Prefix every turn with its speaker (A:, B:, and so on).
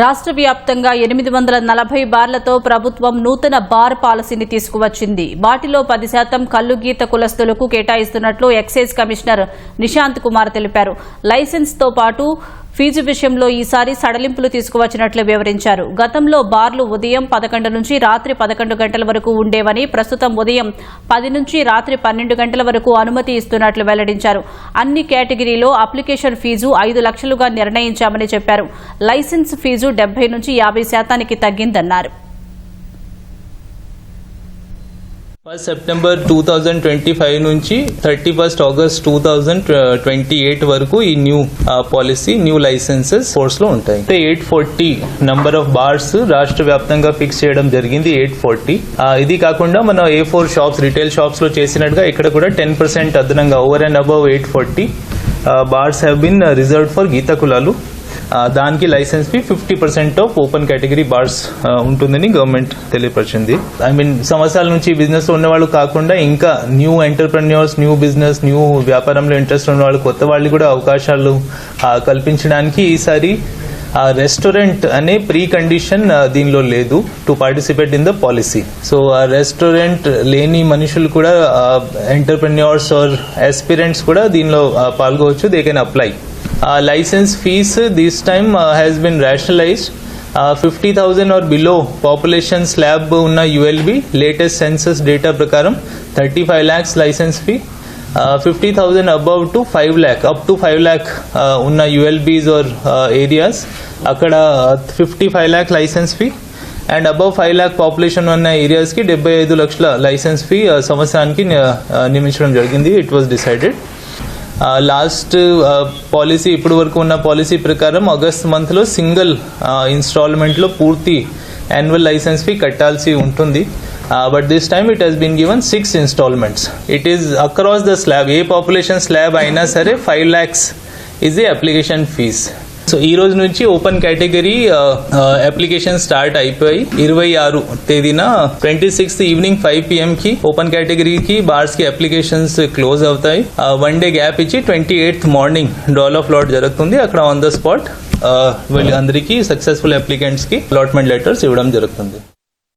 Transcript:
A: రాష్ట్ర వ్యాప్తంగా ఎనిమిది వందల నలభై బార్లతో ప్రభుత్వం నూతన బార్ పాలసీని తీసుకువచ్చింది. వాటిలో పది శాతం కల్లు గీత కులస్తులకు కేటాయిస్తున్నట్లు ఎక్సైజ్ కమిషనర్ నిశాంత్ కుమార్ తెలిపారు. లైసెన్స్తో పాటు ఫీజు విషయంలో ఈసారి సడలింపులు తీసుకువచ్చినట్లు వివరించారు. గతంలో బార్లు ఉదయం పదకొండు నుంచి రాత్రి పదకొండు గంటల వరకు ఉండేవని ప్రస్తుతం ఉదయం పది నుంచి రాత్రి పన్నెండు గంటల వరకు అనుమతి ఇస్తున్నట్లు వెల్లడించారు. అన్ని కేటగిరీలో అప్లికేషన్ ఫీజు ఐదు లక్షలుగా నిర్ణయించామని చెప్పారు. లైసెన్స్ ఫీజు డెబ్బై నుంచి యాభై శాతానికి తగ్గిందన్నారు.
B: First September two thousand twenty five నుంచి thirty first August two thousand twenty eight వరకు ఈ న్యూ పాలసీ న్యూ లైసెన్సెస్ ఫోర్స్లో ఉంటాయి. అయితే eight forty number of bars రాష్ట్ర వ్యాప్తంగా ఫిక్స్ చేయడం జరిగింది ఎయిట్ ఫార్టీ ఇది కాకుండా మన ఏ ఫోర్ షాప్స్ రిటైల్ షాప్స్లో చేసినట్టుగా ఇక్కడ కూడా టెన్ పర్సెంట్ అదనంగా over and above eight forty bars have been reserved for గీత కులాలు. దానికి license fee fifty percent of open category bars ఉంటుందని గవర్నమెంట్ తెలియపరిచింది. ఐ మీన్ సంవత్సరాల నుంచి బిజినెస్ ఉన్న వాళ్ళు కాకుండా ఇంకా new entrepreneurs new business new వ్యాపారంలో ఇంట్రెస్ట్ ఉన్న వాళ్ళు కొత్త వాళ్ళు కూడా అవకాశాలు కల్పించడానికి ఈసారి ఆ రెస్టారెంట్ అనే ప్రీ కండిషన్ దీనిలో లేదు to participate in the policy so ఆ రెస్టారెంట్ లేని మనుషులు కూడా ఎంటర్ప్రెన్యూర్స్ ఆర్ ఎస్పిరెంట్స్ కూడా దీనిలో పాల్గొవచ్చు they can apply license fees this time has been rationalized fifty thousand or below population slab ఉన్న యుఎల్బి లేటెస్ట్ సెన్సస్ డేటా ప్రకారం thirty five lakhs license fee fifty thousand above to five lakh up to five lakh ఉన్న ULBs or areas అక్కడ fifty five lakh license fee and above five lakh population ఉన్న ఏరియాస్కి డెబ్బై ఐదు లక్షల license fee uh, సంవత్సరానికి uh, నియమించడం జరిగింది it was decided last policy ఇప్పటి వరకు ఉన్న పాలసీ ప్రకారం ఆగస్ట్ మంత్లో సింగిల్ ఇన్స్టాల్మెంట్లో పూర్తి యాన్యువల్ లైసెన్స్ ఫీ కట్టాల్సి ఉంటుంది. But this time it has been given six installments it is across the slab A population slab అయినా సరే five lakhs is the application fees so ఈ రోజు నుంచి ఓపెన్ కేటగిరీ అప్లికేషన్ స్టార్ట్ అయిపోయి ఇరవై ఆరు తేదీన twenty sixth evening five PM కి ఓపెన్ కేటగిరీకి బార్స్కి అప్లికేషన్స్ క్లోజ్ అవుతాయి. వన్ డే గ్యాప్ ఇచ్చి twenty eighth morning draw of lot జరుగుతుంది. అక్కడ ఆన్ ద స్పాట్ వీళ్ళందరికీ సక్సెస్ఫుల్ అప్లికెంట్స్కి అలాట్మెంట్ లెటర్స్ ఇవ్వడం జరుగుతుంది.